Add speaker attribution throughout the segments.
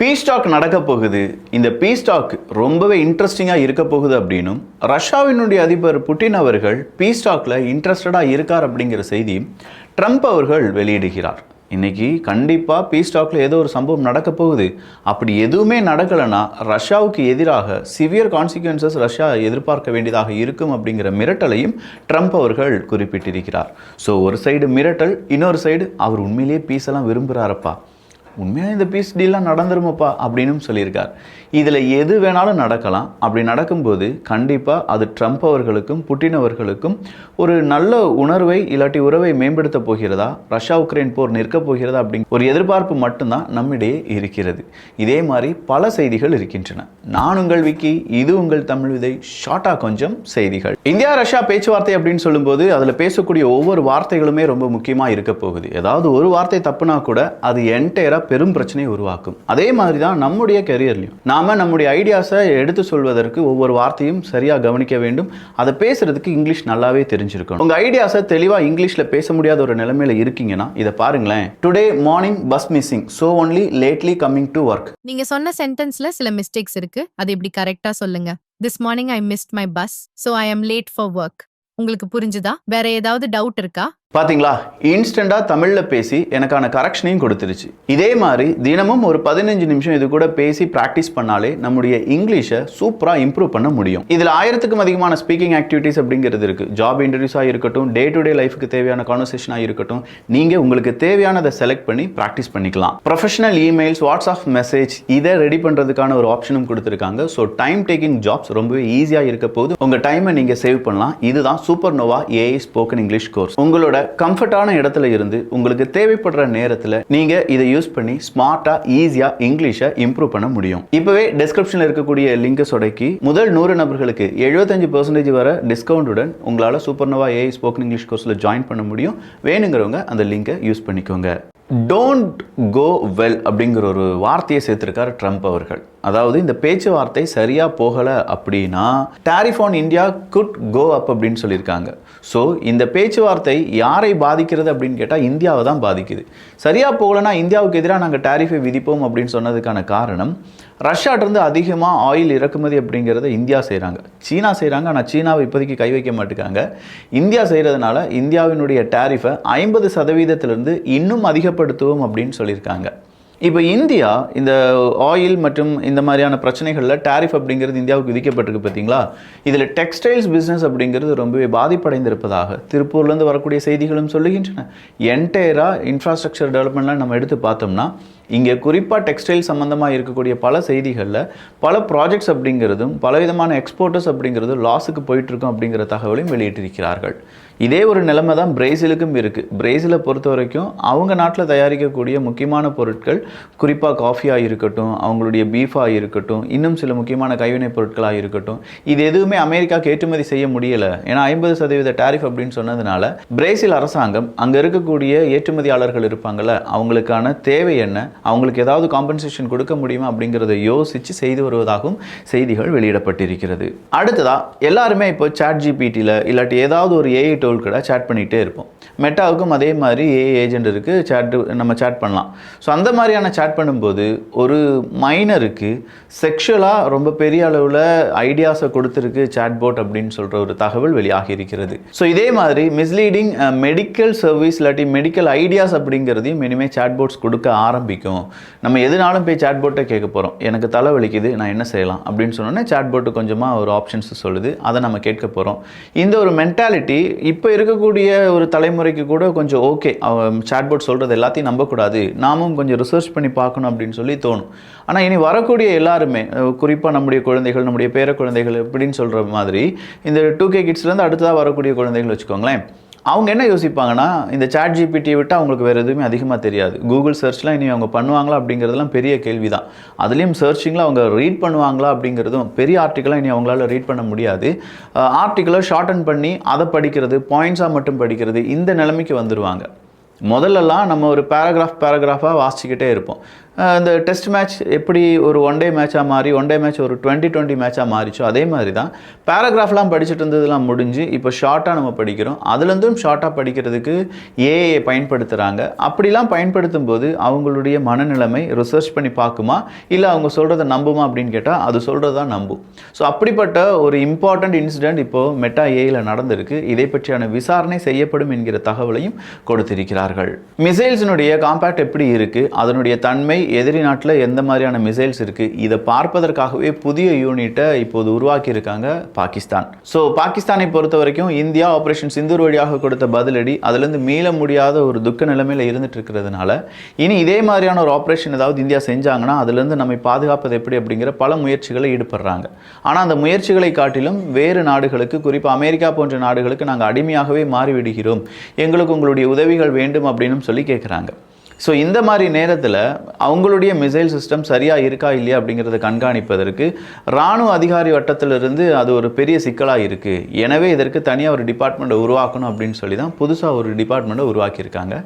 Speaker 1: பீ stock நடக்க போகுது. இந்த பீ ஸ்டாக் ரொம்பவே இன்ட்ரெஸ்டிங்காக இருக்க போகுது அப்படின்னும் ரஷ்யாவினுடைய அதிபர் புட்டின் அவர்கள் பீஸ்டாக்ல இன்ட்ரெஸ்டடாக இருக்கார் அப்படிங்கிற செய்தி ட்ரம்ப் அவர்கள் வெளியிடுகிறார். இன்னைக்கு கண்டிப்பாக பீ ஏதோ ஒரு சம்பவம் நடக்க போகுது. அப்படி எதுவுமே நடக்கலைன்னா ரஷ்யாவுக்கு எதிராக சிவியர் கான்சிக்வன்சஸ் ரஷ்யா எதிர்பார்க்க வேண்டியதாக இருக்கும் அப்படிங்கிற மிரட்டலையும் ட்ரம்ப் அவர்கள் குறிப்பிட்டிருக்கிறார். ஸோ ஒரு சைடு மிரட்டல் இன்னொரு சைடு அவர் உண்மையிலேயே பீஸெல்லாம் விரும்புகிறாரப்பா உண்மையாக இந்த பீஸ் டீல்லாம் நடந்துருமப்பா? அப்படின்னும் சொல்லியிருக்கார். இதில் எது வேணாலும் நடக்கலாம். அப்படி நடக்கும்போது கண்டிப்பாக அது ட்ரம்ப் அவர்களுக்கும் புட்டின் அவர்களுக்கும் ஒரு நல்ல உணர்வை இல்லாட்டி உறவை மேம்படுத்த போகிறதா? ரஷ்யா உக்ரைன் போர் நிற்க போகிறதா? அப்படிங்க ஒரு எதிர்பார்ப்பு மட்டும்தான் நம்மிடையே இருக்கிறது. இதே மாதிரி பல செய்திகள் இருக்கின்றன. நான் உங்கள் விக்கி இது உங்கள் தமிழ் விதை ஷார்ட்டாக கொஞ்சம் செய்திகள். இந்தியா ரஷ்யா பேச்சுவார்த்தை அப்படின்னு சொல்லும்போது அதில் பேசக்கூடிய ஒவ்வொரு வார்த்தைகளுமே ரொம்ப முக்கியமாக இருக்க போகுது. ஏதாவது ஒரு வார்த்தை தப்புனா கூட அது என்டையராக பெரும் பிரச்சனையை உருவாக்கும். அதே மாதிரி தான் நம்முடைய கெரியர்லையும் நாம் நம்முடைய ஐடியாஸை எடுத்து சொல்வதற்கு ஒவ்வொரு வார்த்தையும் சரியாக கவனிக்க வேண்டும். அதை பேசுறதுக்கு இங்கிலீஷ் நல்லாவே தெரிஞ்சிருக்கணும். உங்க ஐடியாஸை தெளிவாக இங்கிலீஷில் பேச முடியாத ஒரு நிலைமையில இருக்கீங்கன்னா இதை பாருங்களேன். Today morning bus missing so only lately coming to work
Speaker 2: நீங்க சொன்ன சென்டென்ஸ்ல சில மிஸ்டேக்ஸ் இருக்கு. அது இப்படி கரெக்டா சொல்லுங்க. This morning I missed my bus so I am late for work உங்களுக்கு புரிஞ்சுதா? வேற ஏதாவது டவுட் இருக்கா?
Speaker 1: பார்த்தீங்களா இன்ஸ்டண்டா தமிழில் பேசி எனக்கான கரெக்ஷனையும் கொடுத்துருச்சு. இதே மாதிரி தினமும் ஒரு பதினஞ்சு நிமிஷம் இது கூட பேசி ப்ராக்டிஸ் பண்ணாலே நம்முடைய இங்கிலீஷை சூப்பராக இம்ப்ரூவ் பண்ண முடியும். இதில் ஆயிரத்துக்கும் அதிகமான ஸ்பீக்கிங் ஆக்டிவிட்டிஸ் அப்படிங்கிறது இருக்குது ஜாப் இன்டர்வியூஸாக இருக்கட்டும் டே டு டே லைஃபுக்கு தேவையான கான்வர்சேஷனாக இருக்கட்டும் நீங்கள் உங்களுக்கு தேவையானதை செலக்ட் பண்ணி ப்ராக்டிஸ் பண்ணிக்கலாம். ப்ரொஃபஷனல் இமெயில்ஸ் வாட்ஸ்அப் மெசேஜ் இதை ரெடி பண்ணுறதுக்கான ஒரு ஆப்ஷனும் கொடுத்துருக்காங்க. ஸோ டைம் டேக்கிங் ஜாப்ஸ் ரொம்பவே ஈஸியாக இருக்க போது உங்க டைமை நீங்கள் சேவ் பண்ணலாம். இதுதான் Supernova AI spoken English course உங்களோட கம்ஃபர்டான இடத்துல இருந்து உங்களுக்கு தேவைப்படுற நேரத்தில் நீங்கள் இதை யூஸ் பண்ணி ஸ்மார்ட்டாக ஈஸியாக இங்கிலீஷை இம்ப்ரூவ் பண்ண முடியும். இப்போவே டிஸ்கிரிப்ஷனில் இருக்கக்கூடிய லிங்கை சொடக்கி முதல் நூறு நபர்களுக்கு எழுபத்தஞ்சு பர்சன்டேஜ் வர டிஸ்கவுண்டுடன் உங்களால் super Noah AI spoken English கோர்ஸில் ஜாயின் பண்ண முடியும். வேணுங்கிறவங்க அந்த லிங்கை யூஸ் பண்ணிக்கோங்க. டோன்ட் கோ வெல் அப்படிங்கிற ஒரு வார்த்தையை சேர்த்துருக்கார் ட்ரம்ப் அவர்கள். அதாவது இந்த பேச்சுவார்த்தை சரியாக போகலை அப்படின்னா tariff on India could go up அப்படின்னு சொல்லியிருக்காங்க. ஸோ இந்த பேச்சுவார்த்தை யாரை பாதிக்கிறது அப்படின்னு கேட்டால் இந்தியாவை தான் பாதிக்குது. சரியாக போகலைன்னா இந்தியாவுக்கு எதிராக நாங்கள் டாரிஃபை விதிப்போம் அப்படின்னு சொன்னதுக்கான காரணம் ரஷ்யாட்டிருந்து அதிகமாக ஆயில் இறக்குமதி அப்படிங்கிறத இந்தியா செய்கிறாங்க சீனா செய்கிறாங்க ஆனால் சீனாவை இப்போதைக்கு கை வைக்க மாட்டேங்காங்க இந்தியா செய்கிறதுனால இந்தியாவினுடைய டாரிஃபை ஐம்பது சதவீதத்திலிருந்து இன்னும் அதிகப்படுத்துவோம் அப்படின்னு சொல்லியிருக்காங்க. இப்போ இந்தியா இந்த ஆயில் மற்றும் இந்த மாதிரியான பிரச்சனைகளில் டாரிஃப் அப்படிங்கிறது இந்தியாவுக்கு விதிக்கப்பட்டிருக்கு பார்த்தீங்களா? இதில் டெக்ஸ்டைல்ஸ் பிஸ்னஸ் அப்படிங்கிறது ரொம்பவே பாதிப்படைந்திருப்பதாக திருப்பூர்லேருந்து வரக்கூடிய செய்திகளும் சொல்லுகின்றன. என்டையராக இன்ஃப்ராஸ்ட்ரக்சர் டெவலப்மெண்ட்லாம் நம்ம எடுத்து பார்த்தோம்னா இங்கே குறிப்பாக டெக்ஸ்டைல் சம்மந்தமாக இருக்கக்கூடிய பல செய்திகளில் பல ப்ராஜெக்ட்ஸ் அப்படிங்கிறதும் பலவிதமான எக்ஸ்போர்ட்டர்ஸ் அப்படிங்கிறது லாஸுக்கு போயிட்டுருக்கும் அப்படிங்கிற தகவலையும் வெளியிட்டிருக்கிறார்கள். இதே ஒரு நிலைமை தான் பிரேசிலுக்கும் இருக்குது பிரேசிலை பொறுத்த வரைக்கும் அவங்க நாட்டில் தயாரிக்கக்கூடிய முக்கியமான பொருட்கள் குறிப்பாக காஃபியாக இருக்கட்டும் அவங்களுடைய பீஃபாக இருக்கட்டும் இன்னும் சில முக்கியமான கைவினைப் பொருட்களாக இருக்கட்டும் இது எதுவுமே அமெரிக்காவுக்கு ஏற்றுமதி செய்ய முடியலை. ஏன்னா ஐம்பது சதவீத டாரிஃப் அப்படின்னு சொன்னதுனால பிரேசில் அரசாங்கம் அங்கே இருக்கக்கூடிய ஏற்றுமதியாளர்கள் இருப்பாங்கள்ல அவங்களுக்கான தேவை என்ன அவங்களுக்கு ஏதாவது காம்பன்சேஷன் கொடுக்க முடியுமா அப்படிங்கிறத யோசித்து செய்து வருவதாகவும் செய்திகள் வெளியிடப்பட்டிருக்கிறது. அடுத்ததாக எல்லாருமே இப்போ சாட் ஜிபிடியில் இல்லாட்டி ஏதாவது ஒரு ஏஐ டோல் கூட சேட் பண்ணிகிட்டே இருப்போம். மெட்டாவுக்கும் அதே மாதிரி ஏஐ ஏஜென்ட் இருக்குது சேட் நம்ம சேட் பண்ணலாம். ஸோ அந்த மாதிரியான சேட் பண்ணும்போது ஒரு மைனருக்கு செக்ஷுவலாக ரொம்ப பெரிய அளவில் ஐடியாஸை கொடுத்துருக்கு சாட் போட் அப்படின்னு சொல்கிற ஒரு தகவல் வெளியாகி இருக்கிறது ஸோ இதே மாதிரி மிஸ்லீடிங் மெடிக்கல் சர்வீஸ் இல்லாட்டி மெடிக்கல் ஐடியாஸ் அப்படிங்கிறதையும் இனிமேல் சாட் போட்ஸ் கொடுக்க ஆரம்பிக்கும். நம்ம எதுனாலும் போய் சேட் போட்டை கேட்க போகிறோம் எனக்கு தலை வலிக்குது நான் என்ன செய்யலாம்? அப்படின்னு சொன்னோன்னே சேட் கொஞ்சமாக ஒரு ஆப்ஷன்ஸ் சொல்லுது. அதை நம்ம கேட்க போகிறோம் இந்த ஒரு மென்டாலிட்டி இப்போ இருக்கக்கூடிய ஒரு தலைமுறைக்கு கூட கொஞ்சம் ஓகே சேட் போட் சொல்கிறது எல்லாத்தையும் நம்பக்கூடாது. நாமும் கொஞ்சம் ரிசர்ச் பண்ணி பார்க்கணும் அப்படின்னு சொல்லி தோணும். ஆனால் இனி வரக்கூடிய எல்லாருமே குறிப்பாக நம்முடைய குழந்தைகள் நம்முடைய பேர குழந்தைகள் இப்படின்னு சொல்கிற மாதிரி இந்த டூ கே கிட்ஸ்லேருந்து அடுத்ததாக வரக்கூடிய குழந்தைகள் வச்சுக்கோங்களேன். அவங்க என்ன யோசிப்பாங்கன்னா இந்த சாட் ஜிபிடியை விட்டு அவங்களுக்கு வேறு எதுவுமே அதிகமாக தெரியாது. கூகுள் சர்ச்லாம் இனி அவங்க பண்ணுவாங்களா அப்படிங்கிறதுலாம் பெரிய கேள்வி தான் அதுலேயும் சர்ச்சிங்கில் அவங்க ரீட் பண்ணுவாங்களா அப்படிங்கிறதும் பெரிய ஆர்டிக்கலாக இனி அவங்களால ரீட் பண்ண முடியாது. ஆர்டிக்கலை ஷார்டன் பண்ணி அதை படிக்கிறது பாயிண்ட்ஸாக மட்டும் படிக்கிறது இந்த நிலைமைக்கு வந்துடுவாங்க முதல்லலாம் நம்ம ஒரு பேராகிராஃப் பேராகிராஃபாக வாசிச்சுக்கிட்டே இருப்போம். இந்த டெஸ்ட் மேட்ச் எப்படி ஒரு ஒன் டே மேட்சாக மாறி ஒன் டே மேட்ச் ஒரு டுவெண்ட்டி டுவெண்ட்டி மேட்சாக மாறிச்சோ அதே மாதிரி தான் பேராகிராஃப்லாம் படிச்சுட்டு இருந்ததெல்லாம் முடிஞ்சு இப்போ ஷார்ட்டாக நம்ம படிக்கிறோம். அதுலேருந்தும் ஷார்ட்டாக படிக்கிறதுக்கு ஏஏ பயன்படுத்துகிறாங்க அப்படிலாம் பயன்படுத்தும் போது அவங்களுடைய மனநிலைமை ரிசர்ச் பண்ணி பார்க்குமா? இல்லை அவங்க சொல்கிறத நம்புமா அப்படின்னு கேட்டால் அது சொல்கிறது தான் நம்பும். ஸோ அப்படிப்பட்ட ஒரு இம்பார்ட்டண்ட் இன்சிடெண்ட் இப்போது மெட்டா ஏஐயில் நடந்திருக்கு. இதை பற்றியான விசாரணை செய்யப்படும் என்கிற தகவலையும் கொடுத்திருக்கிறார்கள் மிசைல்ஸினுடைய காம்பேக்ட் எப்படி இருக்குது அதனுடைய தன்மை எதிரி நாட்டில் எந்த மாதிரியான மிசைல்ஸ் இருக்குது இதை பார்ப்பதற்காகவே புதிய யூனிட்டை இப்போது உருவாக்கியிருக்காங்க பாகிஸ்தான். ஸோ பாகிஸ்தானை பொறுத்த வரைக்கும் இந்தியா ஆப்ரேஷன் சிந்தூர் வழியாக கொடுத்த பதிலடி அதுலேருந்து மீள முடியாத ஒரு துக்க நிலைமையில் இருந்துட்டு இருக்கிறதுனால இனி இதே மாதிரியான ஒரு ஆப்ரேஷன் ஏதாவது இந்தியா செஞ்சாங்கன்னா அதுலேருந்து நம்மை பாதுகாப்பது எப்படி அப்படிங்கிற பல முயற்சிகளை ஈடுபடுறாங்க. ஆனால் அந்த முயற்சிகளை காட்டிலும் வேறு நாடுகளுக்கு குறிப்பாக அமெரிக்கா போன்ற நாடுகளுக்கு நாங்கள் அடிமையாகவே மாறிவிடுகிறோம். எங்களுக்கு உங்களுடைய உதவிகள் வேண்டும். அப்படின்னு சொல்லி கேட்குறாங்க ஸோ இந்த மாதிரி நேரத்தில் அவங்களுடைய மிசைல் சிஸ்டம் சரியாக இருக்கா இல்லையா அப்படிங்கிறத கண்காணிப்பதற்கு இராணுவ அதிகாரி வட்டத்திலிருந்து அது ஒரு பெரிய சிக்கலாக இருக்குது எனவே இதற்கு தனியாக ஒரு டிபார்ட்மெண்ட்டை உருவாக்கணும் அப்படின்னு சொல்லி தான் புதுசாக ஒரு டிபார்ட்மெண்ட்டை உருவாக்கியிருக்காங்க.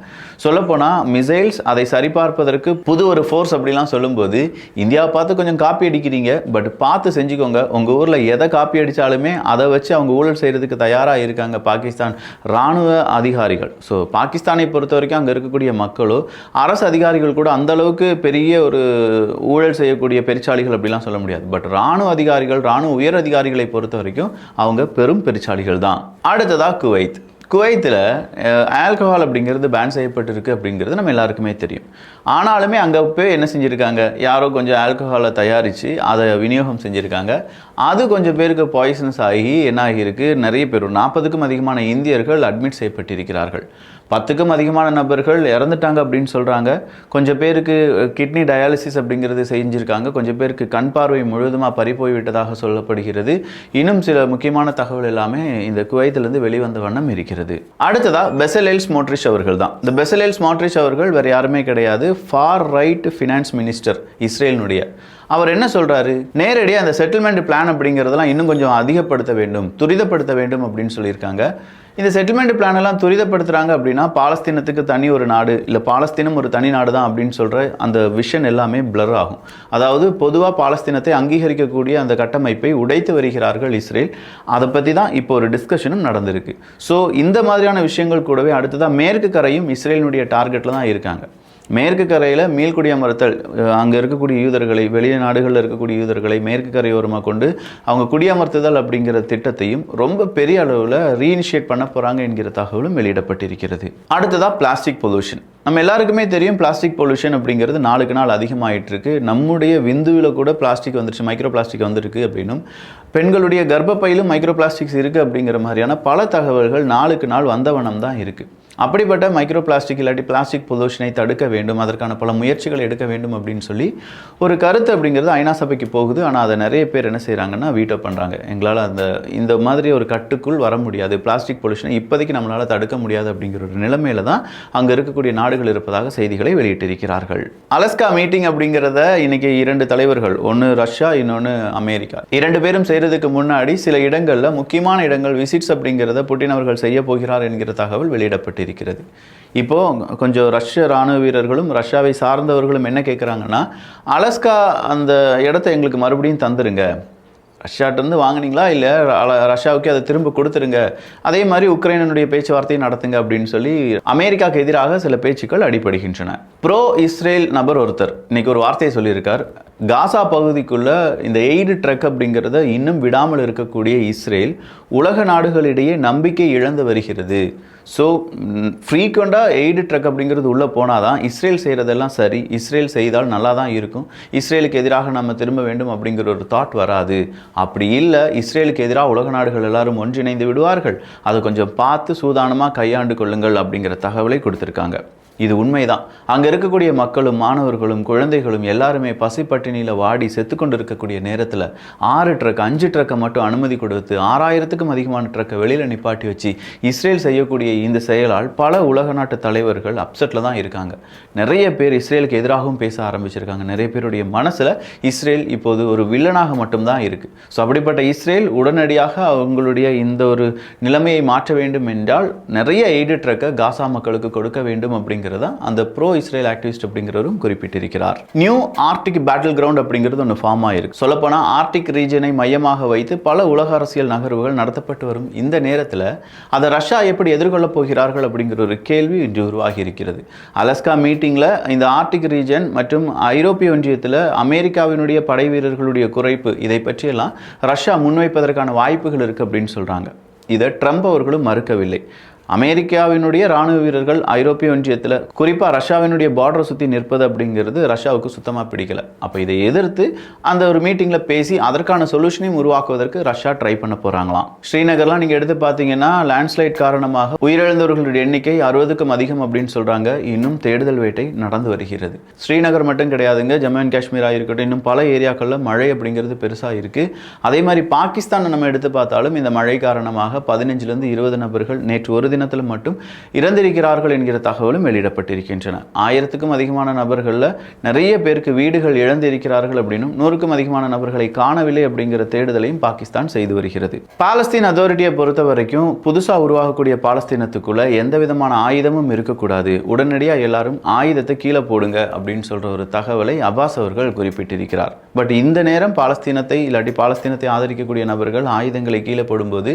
Speaker 1: சொல்லப்போனால் மிசைல்ஸ் அதை சரிபார்ப்பதற்கு புது ஒரு ஃபோர்ஸ் அப்படிலாம் சொல்லும்போது இந்தியாவை பார்த்து கொஞ்சம் காப்பி அடிக்கிறீங்க பட் பார்த்து செஞ்சுக்கோங்க. உங்கள் ஊரில் எதை காப்பி அடித்தாலுமே அதை வச்சு அவங்க ஊழல் செய்கிறதுக்கு தயாராக இருக்காங்க பாகிஸ்தான் இராணுவ அதிகாரிகள். ஸோ பாகிஸ்தானை பொறுத்த வரைக்கும் அங்கே இருக்கக்கூடிய மக்களோ அரசு அதிகாரிகள் கூட அந்த அளவுக்கு பெரிய ஒரு ஊழல் செய்யக்கூடிய பெருச்சாளிகள் அப்படிலாம் சொல்ல முடியாது. பட் ராணுவ அதிகாரிகள் ராணுவ உயர் அதிகாரிகளை பொறுத்த வரைக்கும் அவங்க பெரும் பெருச்சாளிகள் தான். அடுத்ததாக குவைத். குவைத்தில் ஆல்கஹால் அப்படிங்கிறது பேன் செய்யப்பட்டிருக்கு அப்படிங்கிறது நம்ம எல்லாருக்குமே தெரியும். ஆனாலுமே அங்கே போய் என்ன செஞ்சுருக்காங்க? யாரோ கொஞ்சம் ஆல்கஹாலை தயாரித்து அதை விநியோகம் செஞ்சுருக்காங்க. அது கொஞ்சம் பேருக்கு பாய்சன்ஸ் ஆகி என்ன ஆகியிருக்கு நிறைய பேர் நாற்பதுக்கும் அதிகமான இந்தியர்கள் அட்மிட் செய்யப்பட்டிருக்கிறார்கள். பத்துக்கும் அதிகமான நபர்கள் இறந்துட்டாங்க அப்படின்னு சொல்கிறாங்க கொஞ்சம் பேருக்கு கிட்னி டயாலிசிஸ் அப்படிங்கிறது செஞ்சுருக்காங்க. கொஞ்சம் பேருக்கு கண் பார்வை முழுவதுமாக பறிப்போய்விட்டதாக சொல்லப்படுகிறது. இன்னும் சில முக்கியமான தகவல் எல்லாமே இந்த குவைத்திலிருந்து வெளிவந்த வண்ணம் இருக்கிறது. அடுத்ததாக பெசலேல்ஸ் மோட்ரிஷ் அவர்கள் தான். இந்த பெசலேல்ஸ் மோட்ரிஷ் அவர்கள் வேறு யாருமே கிடையாது. ஃபார் ரைட் ஃபினான்ஸ் மினிஸ்டர் இஸ்ரேலினுடைய. அவர் என்ன சொல்றாரு? நேரடியாக அந்த செட்டில்மெண்ட் பிளான் அப்படிங்கிறதெல்லாம் இன்னும் கொஞ்சம் அதிகப்படுத்த வேண்டும் துரிதப்படுத்த வேண்டும் அப்படின்னு சொல்லியிருக்காங்க. இந்த செட்டில்மெண்ட் பிளான் எல்லாம் துரிதப்படுத்துறாங்க அப்படின்னா பாலஸ்தீனத்துக்கு தனி ஒரு நாடு இல்லை பாலஸ்தீனம் ஒரு தனி நாடு தான் அப்படின்னு சொல்ற அந்த விஷன் எல்லாமே பிளர் ஆகும். அதாவது பொதுவாக பாலஸ்தீனத்தை அங்கீகரிக்கக்கூடிய அந்த கட்டமைப்பை உடைத்து வருகிறார்கள் இஸ்ரேல். அதை பற்றி தான் இப்போ ஒரு டிஸ்கஷனும் நடந்திருக்கு. ஸோ இந்த மாதிரியான விஷயங்கள் கூடவே அடுத்ததாக மேற்கு கரையும் இஸ்ரேலினுடைய டார்கெட்டில் தான் இருக்காங்க. மேற்கு கரையில் மீள்குடியமர்த்தல் அங்கே இருக்கக்கூடிய யூதர்களை வெளிய நாடுகளில் இருக்கக்கூடிய யூதர்களை மேற்கு கரையோரமாக கொண்டு அவங்க குடியமர்த்துதல் அப்படிங்கிற திட்டத்தையும் ரொம்ப பெரிய அளவில் ரீஇனிஷியேட் பண்ண போகிறாங்க என்கிற தகவலும் வெளியிடப்பட்டிருக்கிறது. அடுத்ததாக பிளாஸ்டிக் பொல்யூஷன் நம்ம எல்லாருக்குமே தெரியும் பிளாஸ்டிக் பொல்யூஷன் அப்படிங்கிறது நாளுக்கு நாள் அதிகமாயிட்டு இருக்கு. நம்முடைய விந்துவில் கூட பிளாஸ்டிக் வந்துருச்சு மைக்ரோ பிளாஸ்டிக் வந்துருக்கு அப்படின்னும் பெண்களுடைய கர்ப்பப்பையிலும் மைக்ரோ பிளாஸ்டிக்ஸ் இருக்குது அப்படிங்கிற மாதிரியான பல தகவல்கள் நாளுக்கு நாள் வந்தவனம் தான் இருக்குது அப்படிப்பட்ட மைக்ரோ பிளாஸ்டிக் இல்லாட்டி பிளாஸ்டிக் பொல்யூஷனை தடுக்க வேண்டும் அதற்கான பல முயற்சிகள் எடுக்க வேண்டும் அப்படின்னு சொல்லி ஒரு கருத்து அப்படிங்கிறது ஐநா சபைக்கு போகுது. ஆனால் அதை நிறைய பேர் என்ன செய்கிறாங்கன்னா வீட்டோ பண்ணுறாங்க எங்களால் அந்த இந்த மாதிரி ஒரு கட்டுக்குள் வர முடியாது. பிளாஸ்டிக் பொல்யூஷனை இப்போதைக்கு நம்மளால் தடுக்க முடியாது அப்படிங்கிற ஒரு நிலைமையில தான் அங்கே இருக்கக்கூடிய நாடுகள் இருப்பதாக செய்திகளை வெளியிட்டிருக்கிறார்கள். அலஸ்கா மீட்டிங் அப்படிங்கிறத இன்னைக்கு இரண்டு தலைவர்கள் ஒன்று ரஷ்யா இன்னொன்று அமெரிக்கா. இரண்டு பேரும் செய்கிறதுக்கு முன்னாடி சில இடங்களில் முக்கியமான இடங்கள் விசிட்ஸ் அப்படிங்கிறத புட்டின் அவர்கள் செய்ய போகிறார் என்கிற தகவல் வெளியிடப்பட்டிருக்கிறது இப்போ கொஞ்சம் ரஷ்ய ராணுவ வீரர்களும் ரஷ்யாவை சார்ந்தவர்களும் என்ன கேட்குறாங்கன்னா அலஸ்கா அந்த இடத்த எங்களுக்கு மறுபடியும் தந்துருங்க. ரஷ்யாட்டிருந்து வாங்குனீங்களா? இல்லை ரஷ்யாவுக்கு அதை திரும்ப கொடுத்துருங்க. அதே மாதிரி உக்ரைனுடைய பேச்சுவார்த்தையை நடத்துங்க அப்படின்னு சொல்லி அமெரிக்காவுக்கு எதிராக சில பேச்சுக்கள் அடிபடுகின்றன. ப்ரோ இஸ்ரேல் நபர் ஒருத்தர் இன்னைக்கு ஒரு வார்த்தையை சொல்லியிருக்கார். காசா பகுதிக்குள்ள இந்த எய்டு ட்ரக் அப்படிங்கிறத இன்னும் விடாமல் இருக்கக்கூடிய இஸ்ரேல் உலக நாடுகளிடையே நம்பிக்கை இழந்து வருகிறது. ஸோ ஃப்ரீக்வெண்ட்டாக எய்டு ட்ரக் அப்படிங்கிறது உள்ளே போனால் தான் இஸ்ரேல் செய்கிறதெல்லாம் சரி இஸ்ரேல் செய்தால் நல்லா தான் இருக்கும். இஸ்ரேலுக்கு எதிராக நம்ம திரும்ப வேண்டும் அப்படிங்கிற ஒரு தாட் வராது. அப்படி இல்லை இஸ்ரேலுக்கு எதிராக உலக நாடுகள் எல்லாரும் ஒன்றிணைந்து விடுவார்கள். அதை கொஞ்சம் பார்த்து சூதானமாக கையாண்டு கொள்ளுங்கள் அப்படிங்கிற தகவலை கொடுத்துருக்காங்க. இது உண்மைதான். அங்கே இருக்கக்கூடிய மக்களும் மாணவர்களும் குழந்தைகளும் எல்லாருமே பசிப்பட்டினியில் வாடி செத்து கொண்டு இருக்கக்கூடிய நேரத்தில் ஆறு ட்ரக் அஞ்சு ட்ரக்கை மட்டும் அனுமதி கொடுத்து ஆறாயிரத்துக்கும் அதிகமான ட்ரக்கை வெளியில் நிப்பாட்டி வச்சு இஸ்ரேல் செய்யக்கூடிய இந்த செயலால் பல உலக நாட்டு தலைவர்கள் அப்செட்டில் தான் இருக்காங்க. நிறைய பேர் இஸ்ரேலுக்கு எதிராகவும் பேச ஆரம்பிச்சிருக்காங்க. நிறைய பேருடைய மனசில் இஸ்ரேல் இப்போது ஒரு வில்லனாக மட்டும்தான் இருக்குது ஸோ அப்படிப்பட்ட இஸ்ரேல் உடனடியாக அவங்களுடைய இந்த ஒரு நிலைமையை மாற்ற வேண்டும் என்றால் நிறைய எய்டு ட்ரக்கை காசா மக்களுக்கு கொடுக்க வேண்டும் அப்படிங்கிற அப்படிங்கிறதா அந்த ப்ரோ இஸ்ரேல் ஆக்டிவிஸ்ட் அப்படிங்கிறவரும் குறிப்பிட்டிருக்கிறார். நியூ ஆர்டிக் பேட்டில் கிரவுண்ட் அப்படிங்கிறது ஒன்று ஃபார்ம் ஆயிருக்கு. சொல்லப்போனால் ஆர்டிக் ரீஜனை மையமாக வைத்து பல உலக அரசியல் நகர்வுகள் நடத்தப்பட்டு வரும் இந்த நேரத்தில் அதை ரஷ்யா எப்படி எதிர்கொள்ளப் போகிறார்கள் அப்படிங்கிற ஒரு கேள்வி இன்று உருவாகி இருக்கிறது அலஸ்கா மீட்டிங்கில் இந்த ஆர்டிக் ரீஜன் மற்றும் ஐரோப்பிய ஒன்றியத்தில் அமெரிக்காவினுடைய படை வீரர்களுடைய குறைப்பு இதை பற்றியெல்லாம் ரஷ்யா முன்வைப்பதற்கான வாய்ப்புகள் இருக்குது அப்படின்னு சொல்கிறாங்க இதை ட்ரம்ப் அவர்களும் மறுக்கவில்லை. அமெரிக்காவினுடைய ராணுவ வீரர்கள் ஐரோப்பிய ஒன்றியத்தில் குறிப்பாக ரஷ்யாவினுடைய பார்டரை சுற்றி நிற்பது அப்படிங்கிறது ரஷ்யாவுக்கு சுத்தமாக பிடிக்கல. அப்போ இதை எதிர்த்து அந்த ஒரு மீட்டிங்கில் பேசி அதற்கான சொல்யூஷனையும் உருவாக்குவதற்கு ரஷ்யா ட்ரை பண்ண போகிறாங்களாம் ஸ்ரீநகர்லாம் நீங்கள் எடுத்து பார்த்தீங்கன்னா லேண்ட்ஸ்லைட் காரணமாக உயிரிழந்தவர்களுடைய எண்ணிக்கை அறுபதுக்கும் அதிகம் அப்படின்னு சொல்கிறாங்க இன்னும் தேடுதல் வேட்டை நடந்து வருகிறது. ஸ்ரீநகர் மட்டும் கிடையாதுங்க. ஜம்மு அண்ட் காஷ்மீராக இருக்கட்டும் இன்னும் பல ஏரியாக்களில் மழை அப்படிங்கிறது பெருசாக இருக்குது அதே மாதிரி பாகிஸ்தானை நம்ம எடுத்து பார்த்தாலும் இந்த மழை காரணமாக பதினஞ்சுலேருந்து இருபது நபர்கள் நேற்று ஒரு தினத்தில் மட்டும் இறந்திருக்கிறார்கள் என்கிற தகவலும் வெளியிடப்பட்டிருக்கின்றன. ஆயிரத்துக்கும் அதிகமான நபர்களில் நிறைய பேருக்கு வீடுகள் இழந்திருக்கிறார்கள் அப்படின்னும் நூறுக்கும் அதிகமான நபர்களை காணவில்லை அப்படிங்கிற தேடுதலையும் பாகிஸ்தான் செய்து வருகிறது. பாலஸ்தீன் அத்தாரிட்டியை பொறுத்த வரைக்கும் புதுசாக உருவாகக்கூடிய பாலஸ்தீனத்துக்குள்ள எந்த விதமான ஆயுதமும் இருக்கக்கூடாது. உடனடியாக எல்லாரும் ஆயுதத்தை கீழே போடுங்க அப்படின்னு சொல்ற ஒரு தகவலை அபாஸ் அவர்கள் குறிப்பிட்டிருக்கிறார். பட் இந்த நேரம் பாலஸ்தீனத்தை இல்லாட்டி பாலஸ்தீனத்தை ஆதரிக்கக்கூடிய நபர்கள் ஆயுதங்களை கீழே போடும்போது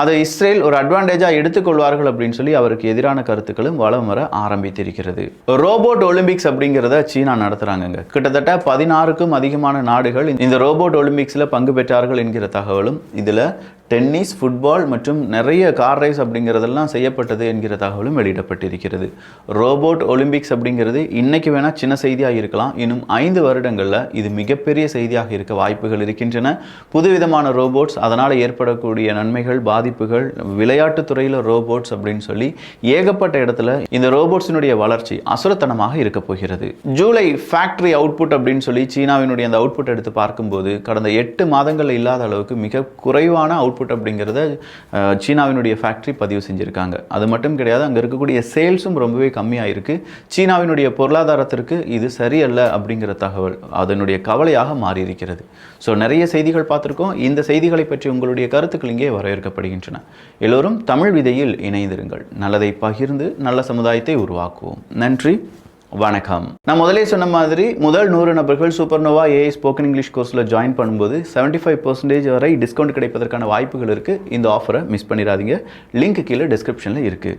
Speaker 1: அதை இஸ்ரேல் ஒரு அட்வான்டேஜாக எடுத்துக்கொள்வார்கள் அப்படின்னு சொல்லி அவருக்கு எதிரான கருத்துக்களும் வளம் வர ஆரம்பித்திருக்கிறது. ரோபோட் ஒலிம்பிக்ஸ் அப்படிங்கிறத சீனா நடத்துறாங்கங்க. கிட்டத்தட்ட பதினாறுக்கும் அதிகமான நாடுகள் இந்த ரோபோட் ஒலிம்பிக்ஸில் பங்கு பெற்றார்கள் என்கிற தகவலும் இதில் டென்னிஸ் ஃபுட்பால் மற்றும் நிறைய கார் ரேஸ் அப்படிங்கிறதெல்லாம் செய்யப்பட்டது என்கிற தகவலும் வெளியிடப்பட்டிருக்கிறது. ரோபோட் ஒலிம்பிக்ஸ் அப்படிங்கிறது இன்னைக்கு வேணால் சின்ன செய்தியாக இருக்கலாம். இன்னும் ஐந்து வருடங்களில் இது மிகப்பெரிய செய்தியாக இருக்க வாய்ப்புகள் இருக்கின்றன. புதுவிதமான ரோபோட்ஸ் அதனால் ஏற்படக்கூடிய நன்மைகள் பாதிப்புகள் விளையாட்டுத் துறையில் ரோபோட்ஸ் அப்படின்னு சொல்லி ஏகப்பட்ட இடத்துல இந்த ரோபோட்ஸினுடைய வளர்ச்சி அசுரத்தனமாக இருக்க போகிறது. ஜூலை ஃபேக்டரி அவுட்புட் அப்படின்னு சொல்லி சீனாவினுடைய அந்த அவுட்புட் எடுத்து பார்க்கும்போது கடந்த எட்டு மாதங்கள் இல்லாத அளவுக்கு மிக குறைவான அவுட்புட் அப்படிங்கிறத சீனாவினுடைய ஃபேக்டரி பதிவு செஞ்சுருக்காங்க. அது மட்டும் கிடையாது அங்கே இருக்கக்கூடிய சேல்ஸும் ரொம்பவே கம்மியாக இருக்குது சீனாவினுடைய பொருளாதாரத்திற்கு இது சரியல்ல அப்படிங்கிற தகவல் அதனுடைய கவலையாக மாறி இருக்கிறது ஸோ நிறைய செய்திகள் பார்த்துருக்கோம். இந்த செய்திகளை பற்றி உங்களுடைய கருத்துக்கள் இங்கே வரவேற்கப்படுகின்றன எல்லோரும் தமிழ் விதையில் இணைந்து இணைந்திருங்கள் நல்லதை பகிர்ந்து நல்ல சமுதாயத்தை உருவாக்குவோம். நன்றி வணக்கம். நான் முதலே சொன்ன மாதிரி முதல் நூறு நபர்கள் சூப்பர்னோவா ஏஐ ஸ்போக்கன் இங்கிலீஷ் கோர்ஸில் ஜாயின் பண்ணும்போது 75% ஃபைவ் பர்சன்டேஜ் வரை டிஸ்கவுண்ட் கிடைப்பதற்கான வாய்ப்புகள் இருக்குது இந்த ஆஃபரை மிஸ் பண்ணிடாதீங்க. லிங்க் கீழே டிஸ்கிரிப்ஷனில் இருக்குது